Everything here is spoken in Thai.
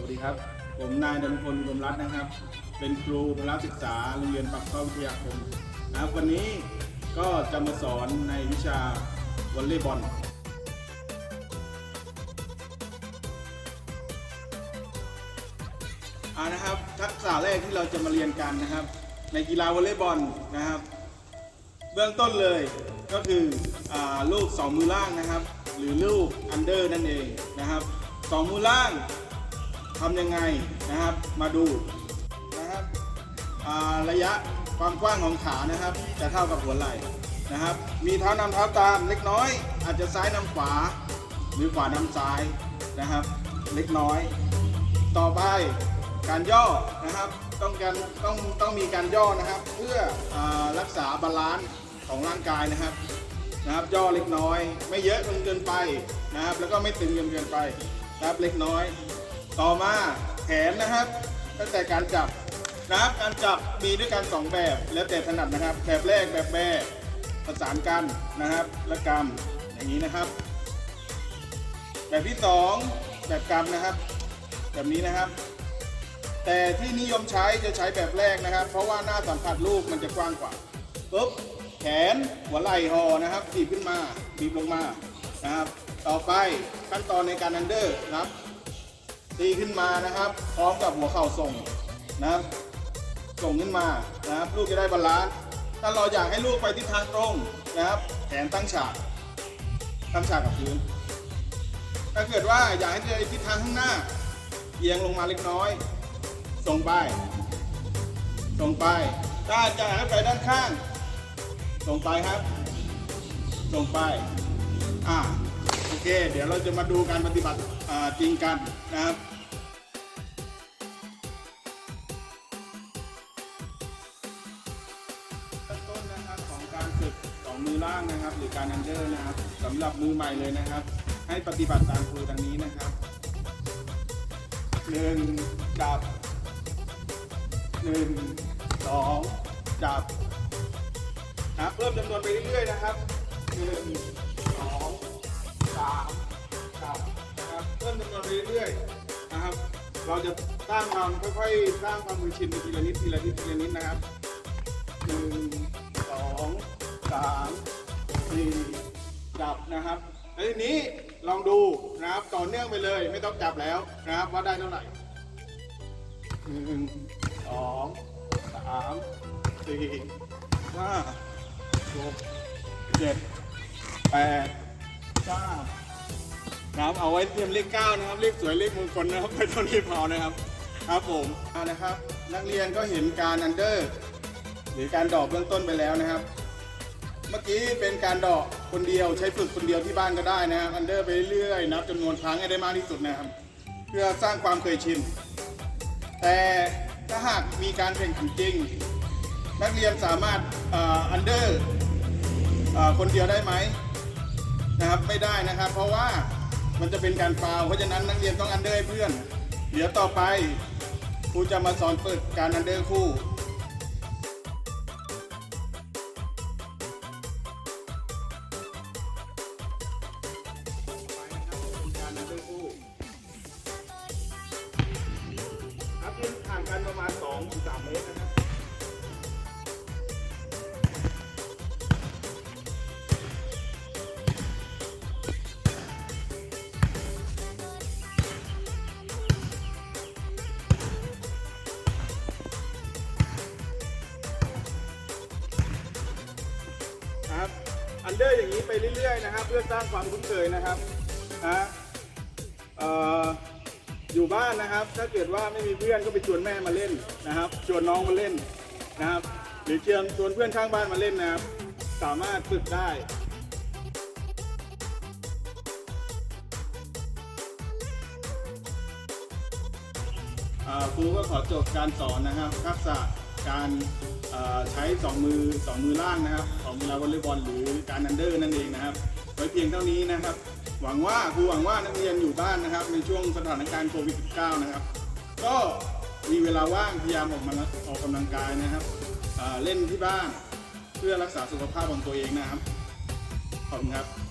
วัสดีครับ ผมนายดนพลกรมรัตน์นะครับ เป็นครูพละศึกษาโรงเรียนปักเข้าวิทยาคมนะครับวันนี้ก็จะมาสอนในวิชาวอลเลย์บอลอานะครับทักษะแรกที่เราจะมาเรียนกันนะครับ ในกีฬาวอลเลย์บอลนะครับ เบื้องต้นเลยก็คืออลูกสองมือล่างนะครับ หรือลูกอันเดอร์นั่นเองนะครับสองมือล่าง ทำยังไงนะครับมาดูนะครับระยะความกว้างของขานะครับ จะเท่ากับหัวไหล่นะครับ มีเท้านำเท้าตามเล็กน้อย อาจจะซ้ายนำขวา หรือขวานำซ้ายนะครับ เล็กน้อย ต่อไปการย่อนะครับต้องการต้องต้องมีการย่อนะครับ เพื่ออรักษาบาลานซ์ของร่างกายนะครับนะครับ ย่อเล็กน้อย ไม่เยอะจนเกินไปนะครับ แล้วก็ไม่ตึงจนเกินไปนะครับเล็กน้อย ต่อมาแขนนะครับ ตั้งแต่การจับนะครับการจับมีด้วยกันสองแบบ แล้วแต่ถนัดนะครับ แบบแรกแบบแบประสานกันนะครับและกำอย่างนี้นะครับ แบบที่สองแบบกำนะครับ แบบนี้นะครับ แต่ที่นิยมใช้จะใช้แบบแรกนะครับ เพราะว่าหน้าสัมผัสลูกมันจะกว้างกว่าปุ๊บแขนหัวไหล่หอนะครับบีบขึ้นมาบีบลงมานะครับ ต่อไปขั้นตอนในการอันเดอร์นะครับ ตีขึ้นมานะครับ พร้อมกับหัวเข่าส่งนะครับส่งขึ้นมานะครับ ลูกจะได้บาลานซ์ถ้าเราอยากให้ลูกไปทิศทางตรงนะครับ แขนตั้งฉากตั้งฉากกับพื้น ถ้าเกิดว่าอยากให้เดินทิศทางข้างหน้า เอียงลงมาเล็กน้อย ส่งไปส่งไปถ้าจะให้ไปด้านข้าง ส่งไปครับ ส่งไป อ่า เค เดี๋ยวเราจะมาดูการปฏิบัติจริงกันนะครับมต้นนะครับของการฝึกสองมือล่างนะครับ หรือการอันเดอร์นะครับสำหรับมือใหม่เลยนะครับ ให้ปฏิบัติตามครูดังนี้นะครับหนึ่งจับหนึ่งสองจับนะครับเพิ่มจำนวนไปเรื่อยๆนะครับหนึ่งามจับนะครับเพิ่มจำนวนไปเรื่อยๆนะครับ เราจะสร้างความค่อยๆสร้างความมือชินไปทีละนิดทีละนิดทีละนิดนะครับหนึ่งสองสามสี่จับนะครับแล้วทีนี้ลองดูนะครับต่อเนื่องไปเลย ไม่ต้องจับแล้วนะครับว่าได้เท่าไหร่หนึ่งสองสามสี่ห้าหกเจ็ดแปด เก้าครับเอาไว้เตรียมเลขเก้านะครับเลขสวยเลขมงคลนะครับไม่ต้องรีบเอานะครับ ครับผมเอานะครับ นักเรียนก็เห็นการอันเดอร์หรือการดอกเบื้องต้นไปแล้วนะครับ เมื่อกี้เป็นการดอกคนเดียวใช้ฝึกคนเดียวที่บ้านก็ได้นะครับอันเดอร์ไปเรื่อยๆนับจำนวนครั้งให้ได้มากที่สุดนะครับ เพื่อสร้างความเคยชิน แต่ถ้าหากมีการแข่งขันจริง นักเรียนสามารถอันเดอร์คนเดียวได้ไหม นะครับไม่ได้นะครับ เพราะว่ามันจะเป็นการฟาวเพราะฉะนั้นนักเรียนต้องอันเดอร์ให้เพื่อน เดี๋ยวต่อไปครูจะมาสอนฝึกการอันเดอร์คู่ครับเป็นการนับด้วยคู่ครับยืนห่างกันประมาณ2ถึง3เมตรนะครับ อันเดอร์อย่างนี้ไปเรื่อยๆนะครับ เพื่อสร้างความคุ้นเคยนะครับนะเอ่ออยู่บ้านนะครับ ถ้าเกิดว่าไม่มีเพื่อนก็ไปชวนแม่มาเล่นนะครับ ชวนน้องมาเล่นนะครับ หรือเชิญชวนเพื่อนข้างบ้านมาเล่นนะครับ สามารถฝึกได้ครูก็ขอจบการสอนนะครับทักษะ การใช้สองมือสองมือล่างนะครับของกีฬาวอลเลย์บอลหรือการอันเดอร์นั่นเองนะครับ ไว้เพียงเท่านี้นะครับ หวังว่าครูหวังว่านักเรียนอยู่บ้านนะครับ ในช่วงสถานการณ์โควิด -19 นะครับ ก็มีเวลาว่างพยายามออกมาออกกำลังกายนะครับเล่นที่บ้านเพื่อรักษาสุขภาพของตัวเองนะครับขอบคุณครับ